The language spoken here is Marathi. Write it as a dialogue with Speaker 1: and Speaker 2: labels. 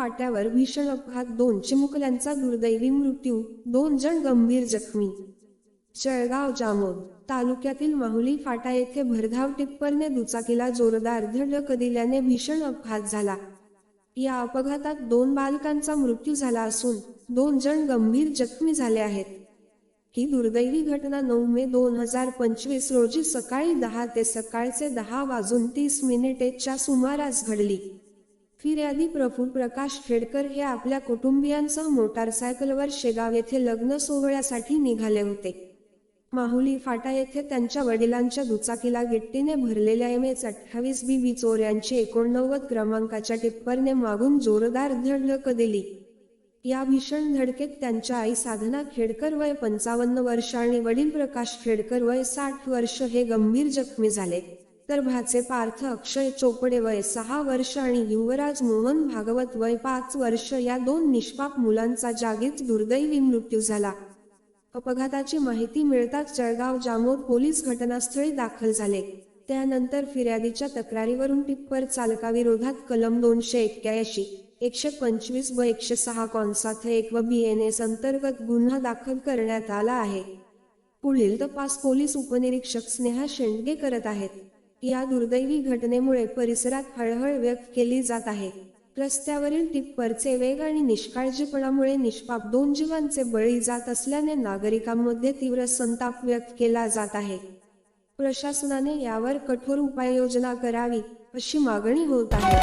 Speaker 1: फाट्यावर भीषण अपघात दोन चिमुकल्यांचा दुर्दैवी मृत्यू दोन जण गंभीर जखमी. जळगाव जामोद तालुक्यातील माहुली फाटा येथे भरधाव टिप्परने दुचाकीला जोरदार धडक दिल्याने भीषण अपघात झाला. या अपघातात दोन बालकांचा मृत्यू झाला असून दोन जण गंभीर जखमी झाले आहेत. ही दुर्दैवी घटना नऊ मे दोन हजार पंचवीस रोजी सकाळी दहा ते सकाळचे दहा वाजून तीस मिनिटेच्या सुमारास घडली. फिर्यादी प्रफुल प्रकाश खेडकर हे आपल्या कुटुंबियांसह मोटारसायकलवर शेगाव येथे लग्न सोहळ्यासाठी निघाले होते. माहुली फाटा येथे त्यांच्या वडिलांच्या दुचाकीला गिट्टीने भरलेल्या एम एच अठ्ठावीस बी बी चोऱ्यांची एकोणनव्वद क्रमांकाच्या टिप्परने मागून जोरदार धडक दिली. या भीषण धडकेत त्यांच्या आई साधना खेडकर वय पंचावन्न वर्ष आणि वडील प्रकाश खेडकर वय साठ वर्ष हे गंभीर जखमी झाले. तर भाचे पार्थ अक्षय चोपडे वय सहा वर्ष आणि युवराज मोहन भागवत वय पाच वर्ष या दोन निष्पाप मुलांचा जागीच दुर्दैवी मृत्यू झाला. अपघाताची माहिती मिळताच जळगाव जामोद पोलीस घटनास्थळी दाखल झाले. त्यानंतर फिर्यादीच्या तक्रारीवरून टिप्पर चालकाविरोधात कलम दोनशे एक्क्याऐंशी एकशे पंचवीस व एकशे सहा कॉन्साथ एक व बी एन एस अंतर्गत गुन्हा दाखल करण्यात आला आहे. पुढील तपास पोलीस उपनिरीक्षक स्नेहा शेंडगे करत आहेत. या दुर्दैवी घटनेमुळे परिसरात हळहळ व्यक्त केली जात आहे. रस्त्यावरील टिप्परचे वेग आणि निष्काळजीपणामुळे निष्पाप दोन जीवांचे बळी जात असल्याने नागरिकांमध्ये तीव्र संताप व्यक्त केला जात आहे. प्रशासनाने यावर कठोर उपाययोजना करावी अशी मागणी होत आहे.